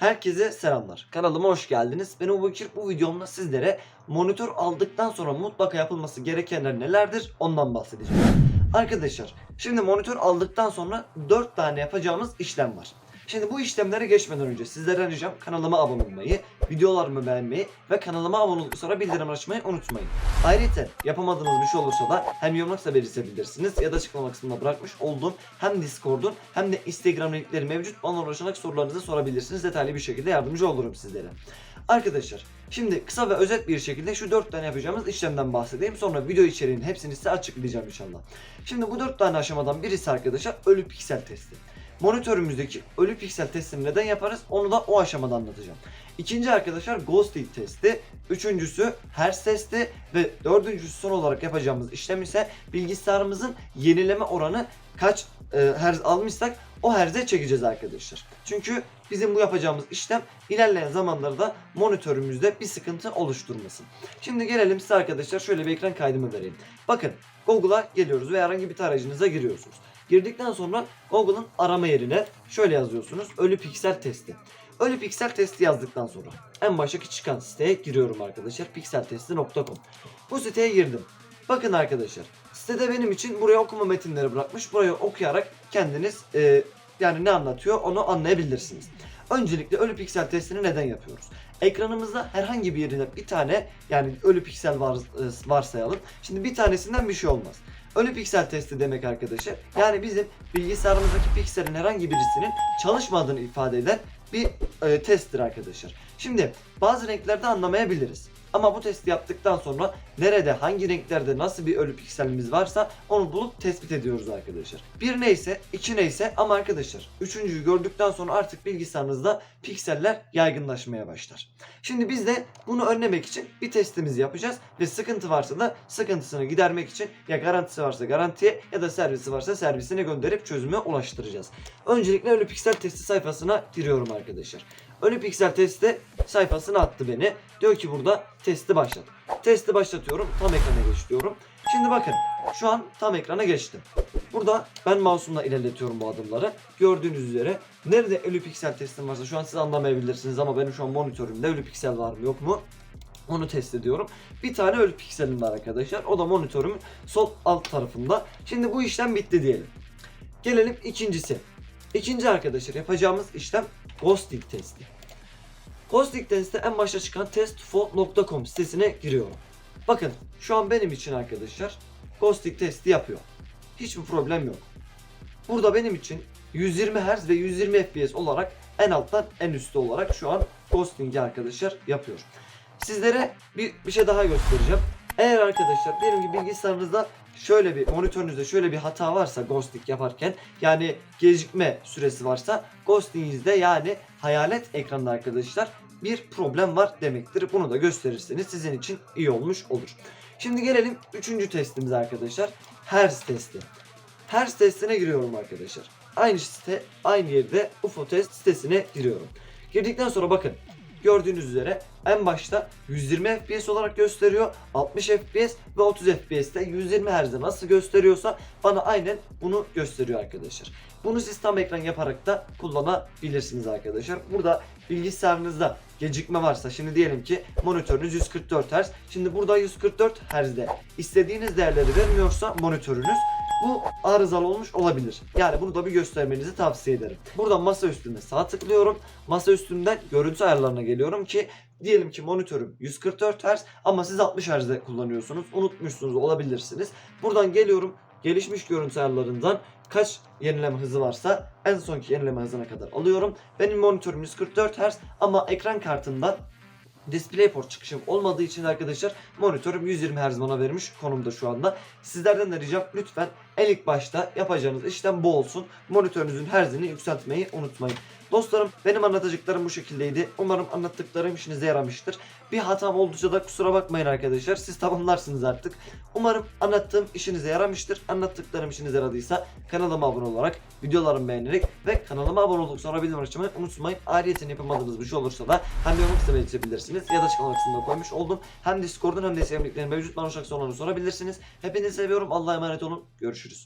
Herkese selamlar. Kanalıma hoş geldiniz. Ben Ebu Bekir. Bu videomda sizlere monitör aldıktan sonra mutlaka yapılması gerekenler nelerdir ondan bahsedeceğim. Arkadaşlar şimdi monitör aldıktan sonra 4 tane yapacağımız işlem var. Şimdi bu işlemlere geçmeden önce sizlerden ricam kanalıma abone olmayı, videolarımı beğenmeyi ve kanalıma abone olduktan sonra bildirim açmayı unutmayın. Ayrıca yapamadığınız bir şey olursa da hem yorum kısmına belirtebilirsiniz ya da açıklama kısmında bırakmış olduğum hem Discord'un hem de Instagram linkleri mevcut. Bana ulaşarak sorularınızı sorabilirsiniz. Detaylı bir şekilde yardımcı olurum sizlere. Arkadaşlar şimdi kısa ve özet bir şekilde şu 4 tane yapacağımız işlemden bahsedeyim. Sonra video içeriğinin hepsini size açıklayacağım inşallah. Şimdi bu 4 tane aşamadan birisi arkadaşlar ölü piksel testi. Monitörümüzdeki ölü piksel testini neden yaparız onu da o aşamada anlatacağım. İkinci arkadaşlar ghosting testi. Üçüncüsü hertz testi ve dördüncüsü son olarak yapacağımız işlem ise bilgisayarımızın yenileme oranı kaç e, hertz almışsak o herze çekeceğiz arkadaşlar. Çünkü bizim bu yapacağımız işlem ilerleyen zamanlarda monitörümüzde bir sıkıntı oluşturmasın. Şimdi gelelim size arkadaşlar şöyle bir ekran kaydımı vereyim. Bakın Google'a geliyoruz ve herhangi bir tarayıcınıza giriyorsunuz. Girdikten sonra Google'ın arama yerine şöyle yazıyorsunuz. Ölü piksel testi. Ölü piksel testi yazdıktan sonra en baştaki çıkan siteye giriyorum arkadaşlar. pikseltesti.com. Bu siteye girdim. Bakın arkadaşlar sitede benim için buraya okuma metinleri bırakmış. Burayı okuyarak kendiniz e, yani ne anlatıyor onu anlayabilirsiniz. Öncelikle ölü piksel testini neden yapıyoruz? Ekranımızda herhangi bir yerine bir tane yani ölü piksel var, e, varsayalım. Şimdi bir tanesinden bir şey olmaz. Ölü piksel testi demek arkadaşlar. Yani bizim bilgisayarımızdaki pikselin herhangi birisinin çalışmadığını ifade eden bir e, testtir arkadaşlar. Şimdi bazı renklerde anlamayabiliriz. Ama bu testi yaptıktan sonra nerede, hangi renklerde nasıl bir ölü pikselimiz varsa onu bulup tespit ediyoruz arkadaşlar. Bir neyse, iki neyse ama arkadaşlar üçüncüyü gördükten sonra artık bilgisayarınızda pikseller yaygınlaşmaya başlar. Şimdi biz de bunu önlemek için bir testimizi yapacağız ve sıkıntı varsa da sıkıntısını gidermek için ya garantisi varsa garantiye ya da servisi varsa servisine gönderip çözüme ulaştıracağız. Öncelikle ölü piksel testi sayfasına giriyorum arkadaşlar. Ölü piksel testi sayfasına attı beni. Diyor ki burada testi başlat. Testi başlatıyorum. Tam ekrana geç diyorum. Şimdi bakın şu an tam ekrana geçtim. Burada ben mouse'umla ilerletiyorum bu adımları. Gördüğünüz üzere nerede ölü piksel testim varsa şu an siz anlamayabilirsiniz ama benim şu an monitörümde ölü piksel var mı yok mu? Onu test ediyorum. Bir tane ölü pikselim var arkadaşlar. O da monitörümün sol alt tarafında. Şimdi bu işlem bitti diyelim. Gelelim ikincisi. İkinci arkadaşlar yapacağımız işlem ghosting testi. Ghosting testi en başta çıkan testfo.com sitesine giriyorum. Bakın şu an benim için arkadaşlar ghosting testi yapıyor. Hiçbir problem yok. Burada benim için 120 Hz ve 120 FPS olarak en alttan en üstte olarak şu an ghosting'i arkadaşlar yapıyor. Sizlere bir, bir şey daha göstereceğim. Eğer arkadaşlar diyelim ki bilgisayarınızda şöyle bir monitörünüzde şöyle bir hata varsa ghosting yaparken yani gecikme süresi varsa ghosting'inizde yani hayalet ekranda arkadaşlar bir problem var demektir. Bunu da gösterirseniz sizin için iyi olmuş olur. Şimdi gelelim üçüncü testimize arkadaşlar. Hertz testi. Hertz testine giriyorum arkadaşlar. Aynı site, aynı yerde UFO test sitesine giriyorum. Girdikten sonra bakın gördüğünüz üzere en başta 120 FPS olarak gösteriyor. 60 FPS ve 30 FPS'te 120 Hz'de nasıl gösteriyorsa bana aynen bunu gösteriyor arkadaşlar. Bunu siz tam ekran yaparak da kullanabilirsiniz arkadaşlar. Burada bilgisayarınızda gecikme varsa şimdi diyelim ki monitörünüz 144 Hz. Şimdi burada 144 Hz'de istediğiniz değerleri vermiyorsa monitörünüz bu arızalı olmuş olabilir. Yani bunu da bir göstermenizi tavsiye ederim. Buradan masa üstünde sağ tıklıyorum. Masa üstünden görüntü ayarlarına geliyorum ki diyelim ki monitörüm 144 Hz ama siz 60 Hz'de kullanıyorsunuz. Unutmuşsunuz olabilirsiniz. Buradan geliyorum gelişmiş görüntü ayarlarından kaç yenileme hızı varsa en sonki yenileme hızına kadar alıyorum. Benim monitörüm 144 Hz ama ekran kartından DisplayPort çıkışım olmadığı için arkadaşlar monitörüm 120 Hz bana vermiş konumda şu anda. Sizlerden de ricam lütfen en ilk başta yapacağınız işlem bu olsun. Monitörünüzün Hz'ini yükseltmeyi unutmayın. Dostlarım benim anlatacaklarım bu şekildeydi. Umarım anlattıklarım işinize yaramıştır. Bir hatam olduysa da kusura bakmayın arkadaşlar. Siz tamamlarsınız artık. Umarım anlattığım işinize yaramıştır. Anlattıklarım işinize yaradıysa kanalıma abone olarak, videolarımı beğenerek ve kanalıma abone olduktan sonra bildirim açmayı unutmayın. Ayrıca yapamadığınız bir şey olursa da hem yorum kısmına iletebilirsiniz ya da açıklama kısmında koymuş oldum. Hem Discord'un hem de Instagram linklerini mevcut bana sorabilirsiniz. Hepinizi seviyorum. Allah'a emanet olun. Görüşürüz.